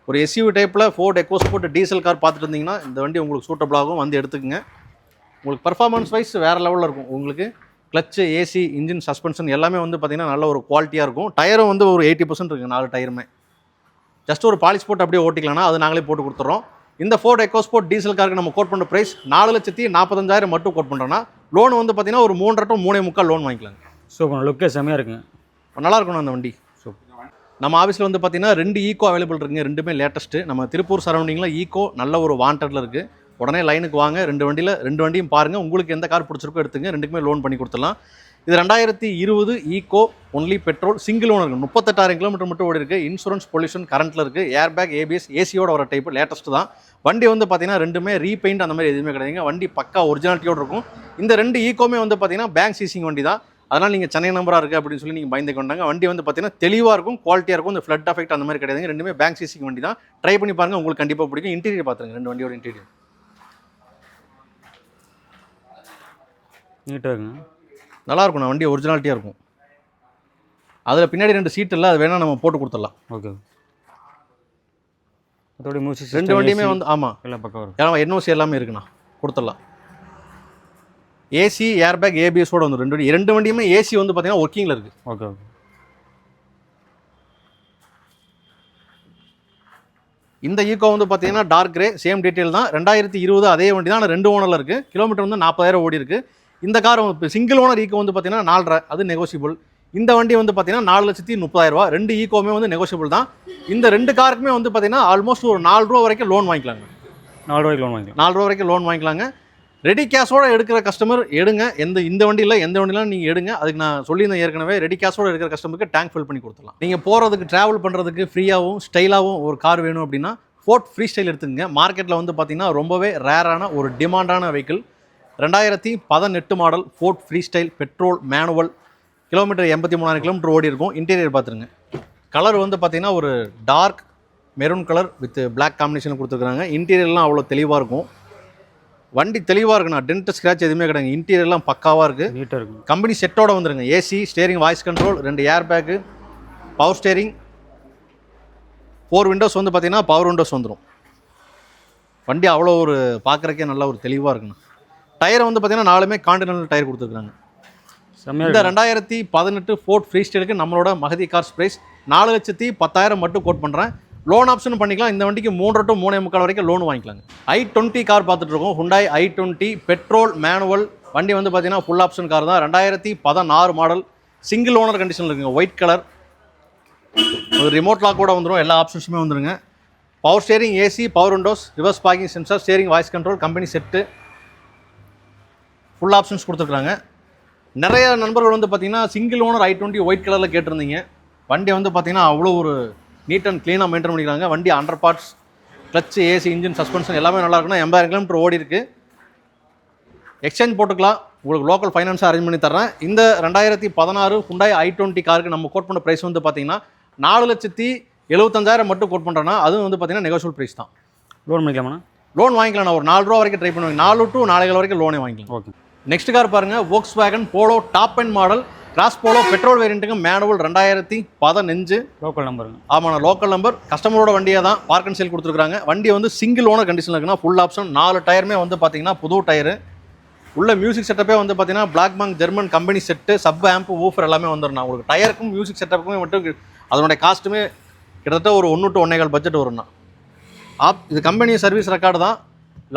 ஒரு எஸ்யூவி டைப்பில் ஃபோர்ட் எக்கோஸ்போர்ட் டீசல் கார் பார்த்துட்டு இருந்தீங்கன்னா இந்த வண்டி உங்களுக்கு சூட்டபிளாகவும் வந்து எடுத்துக்கோங்க. உங்களுக்கு பர்ஃபார்மன்ஸ் வைஸ் வேறு லெவலில் இருக்கும். உங்களுக்கு கிளச்சு ஏசி இன்ஜின் சஸ்பென்ஷன் எல்லாமே வந்து பார்த்தீங்கன்னா நல்ல ஒரு குவாலிட்டியாக இருக்கும். டயரும் வந்து ஒரு எயிட்டி பர்சன்ட் இருக்குது நாலு டயருமே ஜஸ்ட் ஒரு பாலிஷ் போட்டு அப்படியே ஓட்டிக்கலாம்னா அது நாங்களே போட்டு கொடுத்துறோம். இந்த ஃபோர்ட் எக்கோஸ்போர்ட் டீசல் காருக்கு நம்ம கோட் பண்ணுற ப்ரைஸ் நாலு லட்சத்தி நாற்பத்தஞ்சாயிரம் மட்டும் கோட் பண்ணுறோன்னா லோன் வந்து பார்த்தீங்கன்னா ஒரு மூன்றரை டு மூணே முக்கால் லோன் வாங்கிக்கலாங்க. சூப்பர் லுக்கே செம்மையாக இருக்குங்க. நல்லா இருக்கணும் அந்த வண்டி. நம்ம ஆஃபீஸில் வந்து பார்த்தீங்கன்னா ரெண்டு ஈக்கோ அவைலபிள் இருக்குங்க ரெண்டுமே லேட்டஸ்ட்டு நம்ம திருப்பூர் சரௌண்டிங்கில் ஈக்கோ நல்ல ஒரு வாண்டடில் இருக்குது உடனே லைனுக்கு வாங்க ரெண்டு வண்டியில் ரெண்டு வண்டியும் பாருங்கள் உங்களுக்கு எந்த கார் பிடிச்சிருக்கோ எடுத்துங்க. ரெண்டுக்குமே லோன் பண்ணி கொடுத்துடலாம். இது ரெண்டாயிரத்தி இருபது Eeco only petrol single owner இருக்குது முப்பத்தெட்டாயிரம் கிலோமீட்டர் மட்டும் ஓடி இருக்குது இன்சூரன்ஸ் பொல்யூஷன் கரண்ட்டில் இருக்குது ஏர் பேக் ஏபிஎஸ் ஏசியோட வர டைப் லேட்டஸ்ட் தான். வண்டி வந்து பார்த்தீங்கன்னா ரெண்டுமே ரீபெயிண்ட் அந்த மாதிரி எதுவுமே கிடையாதுங்க. வண்டி பக்கா ஒரிஜினாலிட்டியோடு இருக்கும். இந்த ரெண்டு ஈகோமே வந்து பார்த்தீங்கன்னா பேங்க் சீசிங் வண்டி தான். அதனால் நீங்கள் சென்னை நம்பராக இருக்குது அப்படின்னு சொல்லி நீங்கள் பயந்து கொண்டாங்க வண்டி வந்து பார்த்தீங்கன்னா தெளிவாக இருக்கும் குவாலிட்டியாக இருக்கும். இந்த ஃப்ளட் அஃபெக்ட் அந்த மாதிரி கிடையாதுங்க. ரெண்டுமே பேங்க் சீசிங் வண்டி தான். ட்ரை பண்ணி பாருங்கள் உங்களுக்கு கண்டிப்பாக பிடிக்கும். இன்டீரியர் பார்த்துருங்க ரெண்டு வண்டியோட இன்டீரியர் நீட்டாக இருக்குங்க. இருக்கும் நான் வண்டி ஒரிஜினாலிட்டியாக இருக்கும். அதில் பின்னாடி ரெண்டு சீட் இல்லை அது வேணால் நம்ம போட்டு கொடுத்துடலாம். ஓகே. அதோட மியூசிக் ரெண்டு வண்டியுமே வந்து ஆமாம் எல்லாம் பக்கம் வரும் ஏன்னா என்ஓசி எல்லாமே இருக்குண்ணா. கொடுத்துடலாம். ஏசி ஏர் பேக் ஏபிஎஸோட வந்து ரெண்டு வண்டி ரெண்டு வண்டியுமே ஏசி வந்து பார்த்தீங்கன்னா ஒர்க்கிங்கில் இருக்குது ஓகே ஓகே. இந்த ஈக்கோ வந்து பார்த்தீங்கன்னா டார்க் கிரே சேம் டீட்டெயில் தான். ரெண்டாயிரத்தி இருபது அதே வண்டி தான் ஆனால் ரெண்டு ஓனரில் இருக்குது கிலோமீட்டர் வந்து நாற்பதாயிரம் ஓடி இருக்குது இந்த கார் இப்போ சிங்கிள் ஓனர் ஈக்கோ வந்து பார்த்தீங்கன்னா நாலரை அது நெகோசியபிள் இந்த வண்டி வந்து பார்த்தீங்கன்னா நாலு லட்சத்தி முப்பதாயிரம் ரூபா. ரெண்டு ஈக்கோவுமே வந்து நெகோசியபிள் தான். இந்த ரெண்டு காருக்குமே வந்து பார்த்தீங்கன்னா ஆல்மோஸ்ட் ஒரு நாலு ரூபா வரைக்கும் லோன் வாங்கிக்கலாங்க. நாலு ரூபாய்க்கு லோன் வாங்கிக்கலாம். நாலு ரூபா வரைக்கும் லோன் வாங்கிக்கலாங்க. ரெடி கேஷோட எடுக்கிற கஸ்டமர் எடுங்க. எந்த இந்த வண்டியில் எந்த வண்டியிலும் நீங்கள் எடுங்க. அதுக்கு நான் சொல்லியிருந்தேன் ஏற்கனவே ரெடி கேஷோட எடுக்கிற கஸ்டமருக்கு டேங்க் ஃபில் பண்ணி கொடுத்துடலாம். நீங்கள் போகிறதுக்கு ட்ராவல் பண்ணுறதுக்கு ஃப்ரீயாகவும் ஸ்டைலாகவும் ஒரு கார் வேணும் அப்படின்னா ஃபோர்ட் ஃப்ரீ ஸ்டைல் எடுத்துக்கங்க. மார்க்கெட்டில் வந்து பார்த்தீங்கன்னா ரொம்பவே ரேரான ஒரு டிமாண்டான வெஹிக்கிள் ரெண்டாயிரத்தி பதினெட்டு model Ford Freestyle petrol manual kilometre எண்பத்தி மூணாயிரம் கிலோமீட்டர் ஓடி இருக்கும் இன்டீரியர் பார்த்துருங்க. கலர் வந்து பார்த்தீங்கன்னா ஒரு dark maroon colour with black combination கொடுத்துருக்காங்க இன்டீரியர்லாம் அவ்வளோ தெளிவாக இருக்கும். வண்டி தெளிவாக இருக்குண்ணா டென்ட் ஸ்க்ராட்ச் எதுவுமே கிடையாது. இன்டீரியர்லாம் பக்காவாக இருக்குது நீட்டாக இருக்குங்க கம்பெனி செட்டோட வந்துருங்க. ஏசி ஸ்டேரிங் வாய்ஸ் கண்ட்ரோல் ரெண்டு air bag power steering four windows வந்து பார்த்தீங்கன்னா பவர் விண்டோஸ் வந்துடும் வண்டி அவ்வளோ ஒரு பார்க்குறக்கே நல்ல ஒரு தெளிவாக இருக்குண்ணா. டயர் வந்து பார்த்தீங்கன்னா நாலுமே காண்டினென்டல் டயர் கொடுத்துருக்காங்க இந்த ரெண்டாயிரத்தி பதினெட்டு ஃபோர்ட் ஃப்ரீ ஸ்டைலுக்கு நம்மளோட மகதி கார்ஸ் ப்ரைஸ் நாலு லட்சத்தி பத்தாயிரம் மட்டும் கோட் பண்ணுறேன் லோன் ஆப்ஷன் பண்ணிக்கலாம். இந்த வண்டிக்கு மூன்று டு மூணே முக்கால் வரைக்கும் லோன் வாங்கிக்கலாங்க. ஐ டுவெண்ட்டி கார் பார்த்துட்டு இருக்கோம் Hyundai i twenty petrol manual வண்டி வந்து பார்த்தீங்கன்னா ஃபுல் ஆப்ஷன் கார் தான். ரெண்டாயிரத்தி பதினாறு மாடல் சிங்கிள் ஓனர் கண்டிஷனில் இருக்குங்க. ஒயிட் கலர் ஒரு ரிமோட் லாக் கூட வந்துடும் எல்லா ஆப்ஷன்ஸுமே வந்துருங்க. Power steering AC power windows reverse parking sensor steering voice control company set full options கொடுத்துருக்குறாங்க. நிறைய நண்பர்கள் வந்து பார்த்தீங்கன்னா single owner i twenty white கலரில் கேட்டிருந்தீங்க. வண்டி வந்து பார்த்தீங்கன்னா அவ்வளோ ஒரு நீட் அண்ட் க்ளீனாக மெயின்டைன் பண்ணிக்கிறாங்க. வண்டி under parts clutch AC engine suspension எல்லாமே நல்லா இருக்குன்னா எண்பதாயிரம் கிலோமீட்டர் ஓடி இருக்கு. எக்ஸ்சேஞ்ச் போட்டுக்கலாம். உங்களுக்கு லோக்கல் ஃபைனான்ஸாக அரேஞ்ச் பண்ணி தரேன் இந்த ரெண்டாயிரத்தி பதினாறு ஹுண்டாய் ஐ டுவெண்ட்டி காருக்கு நம்ம கோட் பண்ண ப்ரைஸ் வந்து பார்த்தீங்கன்னா நாலு லட்சத்தி எழுபத்தஞ்சாயிரம் மட்டும் கோட் பண்ணுறேன்னா அதுவும் வந்து பார்த்தீங்கன்னா நெகோஷியல் ப்ரைஸ் தான். லோன் பண்ணிக்கலாமாண்ணா? லோன் வாங்கிக்கலாம் நான் ஒரு நாலு ரூபா வரைக்கும் ட்ரை பண்ணுவேன் நாலு டு நாளைகள் வரைக்கும் லோனே வாங்கிக்கலாம். ஓகே நெக்ஸ்ட் கார் பாருங்க Volkswagen wagon Polo top and model cross Polo petrol வேரியண்ட்டுங்க manual ரெண்டாயிரத்தி பதினஞ்சு. லோக்கல் நம்பருங்க ஆமாண்ணா லோக்கல் நம்பர் கஸ்டமரோட வண்டியை தான் பார்க் அண்ட் சேல் கொடுத்துருக்காங்க வண்டி வந்து சிங்கிள் ஓனர் கண்டிஷனில் இருக்குன்னா ஃபுல் ஆப்ஷன் நாலு டயருமே வந்து பார்த்தீங்கன்னா புது டயரு உள்ள மியூசிக் செட்டப்பே வந்து பார்த்தீங்கன்னா Blaupunkt German company set sub amp woofer எல்லாமே வந்துடும் உங்களுக்கு டயருக்கும் மியூசிக் செட்டப்புக்குமே மட்டும் அதனுடைய காஸ்ட்டுமே கிட்டத்தட்ட ஒரு ஒன்று டு ஒன்னேகால் பட்ஜெட் வரும்ண்ணா ஆப் இது கம்பெனி சர்வீஸ் ரெக்கார்டு தான்.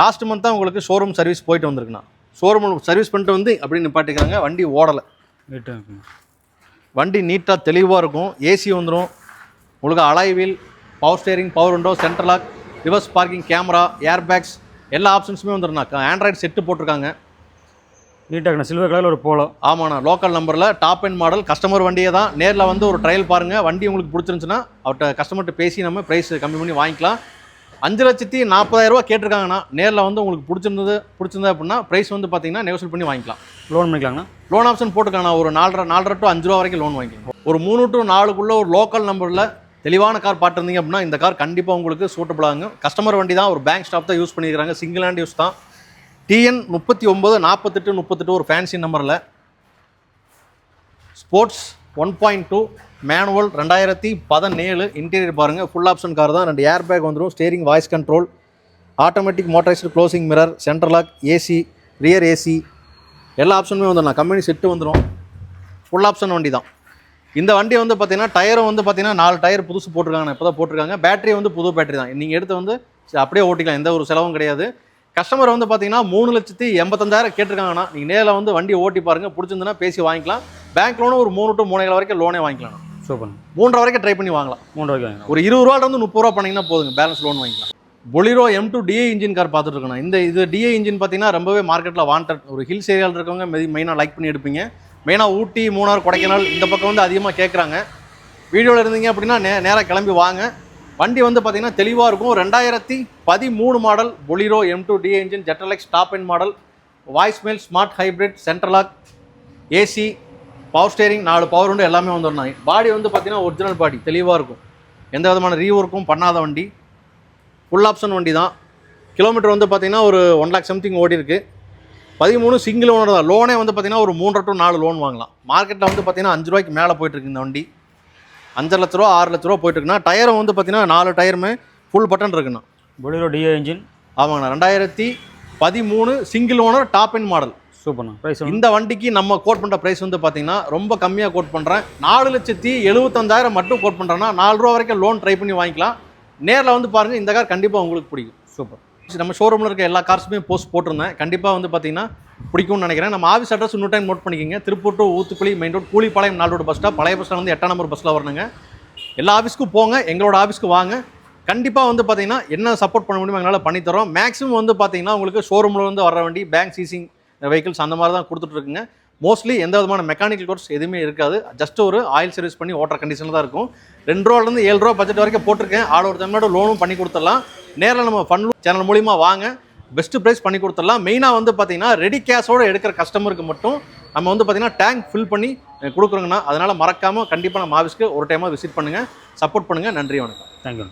லாஸ்ட் மந்த் தான் உங்களுக்கு ஷோரூம் சர்வீஸ் போயிட்டு வந்திருக்குண்ணா. ஷோரூம் சர்வீஸ் பண்ணிட்டு வந்து அப்படி நிப்பாட்டிக்கிறாங்க. வண்டி ஓடலை. நீட்டாக வண்டி நீட்டாக தெளிவாக இருக்கும். ஏசி வந்துடும் உங்களுக்கு alloy wheel power steering power window central lock reverse parking camera air bags எல்லா ஆப்ஷன்ஸுமே வந்துடும்ண்ணா ஆண்ட்ராய்டு செட்டு போட்டிருக்காங்க. நீட்டாக சில்வர் கலரில் ஒரு போலோ ஆமாண்ணா. லோக்கல் நம்பரில் டாப் அண்ட் மாடல் கஸ்டமர் வண்டியை தான். நேரில் வந்து ஒரு ட்ரையல் பாருங்கள் வண்டி உங்களுக்கு பிடிச்சிருந்துச்சுன்னா அவர்கிட்ட கஸ்டமர்கிட்ட பேசி நம்ம ப்ரைஸ் கம்மி பண்ணி வாங்கிக்கலாம். அஞ்சு லட்சத்தி நாற்பதாயிரரூவா கேட்டிருக்காங்கண்ணா. நேரில் வந்து உங்களுக்கு பிடிச்சிருந்தது பிடிச்சிருந்தது அப்படின்னா ப்ரைஸ் வந்து பார்த்தீங்கன்னா நெகோசியேட் பண்ணி வாங்கிக்கலாம். லோன் பண்ணிக்கலாங்கண்ணா? லோன் ஆப்ஷன் போட்டுருக்காங்கண்ணா. ஒரு நாலரை நாலரை டு அஞ்சு ரூபா வரைக்கும் லோன் வாங்கிக்கலாம். ஒரு மூணு டு நாலுக்குள்ள ஒரு லோக்கல் நம்பரில் தெளிவான கார் பார்த்துருந்தீங்க அப்படின்னா இந்த கார் கண்டிப்பாக உங்களுக்கு சூட்டபிள் ஆகுங்க. கஸ்டமர் வண்டி தான் ஒரு பேங்க் ஸ்டாப் தான் யூஸ் பண்ணியிருக்காங்க சிங்கிள் ஹேண்ட் யூஸ் தான். டிஎன் முப்பத்தி ஒம்பது நாற்பத்தெட்டு முப்பத்தெட்டு ஒரு ஃபேன்சி நம்பரில் sports one point two manual ரெண்டாயிரத்தி பதினேழு இன்டீரியர் பாருங்கள் ஃபுல் ஆப்ஷன் கார் தான். ரெண்டு ஏர் பேக் வந்துடும் steering voice control automatic motorised closing mirror central lock AC rear AC எல்லா ஆப்ஷனுமே வந்துடும் கம்பெனி செட்டு வந்துடும் ஃபுல் ஆப்ஷன் வண்டி தான். இந்த வண்டி வந்து பார்த்தீங்கன்னா டயரும் வந்து பார்த்தீங்கன்னா நாலு டயர் புதுசு போட்டிருக்காங்க. இப்போ தான் போட்டிருக்காங்க. பேட்டரி வந்து புது பேட்டரி தான். நீங்கள் எடுத்து வந்து அப்படியே ஓட்டிக்கலாம். எந்த ஒரு செலவும் கிடையாது. கஸ்டமர் வந்து பார்த்தீங்கன்னா மூணு லட்சத்தி எண்பத்தஞ்சாயிரம் கேட்டிருக்காங்கண்ணா நீங்கள் நேரில் வந்து வண்டி ஓட்டி பாருங்கள் பிடிச்சிருந்துன்னா பேசி வாங்கிக்கலாம். பேங்க் லோனும் ஒரு மூணு டு மூணு வரைக்கும் லோனே வாங்கிக்கலாம். சூப்பர். மூன்றரை வரைக்கும் ட்ரை பண்ணி வாங்கலாம். மூணு வரைக்கும் ஒரு இருபது ரூபால இருந்து முப்பது ரூபா பண்ணீங்கன்னா போதுங்க பேலன்ஸ் லோன் வாங்கிக்கலாம். Bolero M two DI engine car பார்த்துட்டு இருக்கணும் இந்த இது டிஏ இன்ஜின் பார்த்தீங்கன்னா ரொம்பவே மார்க்கெட்டில் வாண்டட் ஒரு ஹில்ஸ் ஏரியாவில் இருக்கவங்க மெயினாக லைக் பண்ணி எடுப்பீங்க. மெயினாக ஊட்டி மூணார் கொடைக்கானல் இந்த பக்கம் வந்து அதிகமாக கேட்குறாங்க வீடியோவில் இருந்தீங்க அப்படின்னா நே நேராக கிளம்பி வாங்க. வண்டி வந்து பார்த்தீங்கன்னா தெளிவாக இருக்கும். ரெண்டாயிரத்தி பதிமூணு model Bolero M two D engine ஜெட்டலெக்ஸ் top end model voice mail smart hybrid central lock AC power steering நாலு பவர் உண்டு எல்லாமே வந்துடணும். பாடி வந்து பார்த்தீங்கன்னா ஒரிஜினல் பாடி தெளிவாக இருக்கும். எந்த விதமான ரீஒர்க்கும் பண்ணாத வண்டி. ஃபுல் ஆப்ஷன் வண்டி தான் கிலோமீட்டர் வந்து பார்த்தீங்கன்னா ஒரு ஒன் லேக் சம்திங் ஓடி இருக்குது பதிமூணு சிங்கிள் ஓனர் தான். லோனே வந்து பார்த்தீங்கன்னா ஒரு மூன்றரை டு நாலு லோன் வாங்கலாம். மார்க்கெட்டில் வந்து பார்த்தீங்கன்னா அஞ்சு ரூபாய்க்கு மேலே போயிட்டு இருக்கு இந்த வண்டி. அஞ்சரை லட்ச ரூபா ஆறு லட்ச ரூபா போயிட்டு இருக்குன்னா டயரும் வந்து பார்த்தீங்கன்னா நாலு டயருமே ஃபுல் பட்டன் இருக்குண்ணா. பொலிரோ டிஏ இன்ஜின் ஆமாங்கண்ணா. ரெண்டாயிரத்தி பதிமூணு single owner top end model சூப்பர்ண்ணா. ப்ரைஸ் இந்த வண்டிக்கு நம்ம கோட் பண்ணுற ப்ரைஸ் வந்து பார்த்தீங்கன்னா ரொம்ப கம்மியாக கோட் பண்ணுறேன் நாலு லட்சத்தி எழுபத்தஞ்சாயிரம் மட்டும் கோட் பண்ணுறேன்னா நாலு ரூபா வரைக்கும் லோன் ட்ரை பண்ணி வாங்கிக்கலாம். நேரில் வந்து பாருங்கள் இந்த கார் கண்டிப்பாக உங்களுக்கு பிடிக்கும். சூப்பர். நம்ம ஷோரூமில் இருக்க எல்லா கார்ஸுமே போஸ்ட் போட்டிருந்தேன். கண்டிப்பாக வந்து பார்த்தீங்கன்னா பிடிக்கும்னு நினைக்கிறேன். நம்ம ஆஃபீஸ் அட்ரஸ் இன்னொரு டைம் நோட் பண்ணிக்கங்க. Tiruppur to Oothukuli main road Koolipalayam நாலு ரோடு பஸ் ஸ்டாப் பழைய பஸ் ஸ்டாண்ட் வந்து எட்டாம் நம்பர் பஸ்ஸில் வரணுங்க. எல்லா ஆஃபீஸ்க்கும் போங்க. எங்களோட ஆஃபீஸ்க்கு வாங்க. கண்டிப்பாக வந்து பார்த்தீங்கன்னா என்ன சப்போர்ட் பண்ண முடியுமோ எங்களால் பண்ணித்தரோம் மேக்ஸிமம் வந்து பார்த்தீங்கன்னா உங்களுக்கு ஷோரூமில் வந்து வர வண்டி பேங்க் சீசிங் வெஹிக்கிள்ஸ் அந்த மாதிரி தான் கொடுத்துட்ருக்குங்க மோஸ்ட்லி எந்த விதமான மெக்கானிக்கல் கோர்ஸ் எதுவுமே இருக்காது. ஜஸ்ட் ஒரு ஆயில் சர்வீஸ் பண்ணி ஓட்டுற கண்டிஷனில் தான் இருக்கும். ரெண்டு ரூபாலேருந்து ஏழு ரூபா பட்ஜெட் வரைக்கும் போட்டிருக்கேன். ஆளோட ஒரு தமிழ்நாடு லோனும் பண்ணி கொடுத்துடலாம். நேரில் நம்ம ஃபன் சேனல் மூலிமா வாங்க. பெஸ்ட்டு ப்ரைஸ் பண்ணி கொடுத்துடலாம். மெயினாக வந்து பார்த்தீங்கன்னா ரெடி கேஷோடு எடுக்கிற கஸ்டமருக்கு மட்டும் நம்ம வந்து பார்த்தீங்கன்னா டேங்க் ஃபில் பண்ணி கொடுக்குறோங்கண்ணா அதனால் மறக்காமல் கண்டிப்பாக நம்ம ஆஃபீஸ்க்கு ஒரு டைமாக விசிட் பண்ணுங்கள் சப்போர்ட் பண்ணுங்கள் நன்றி வணக்கம். தேங்க்யூ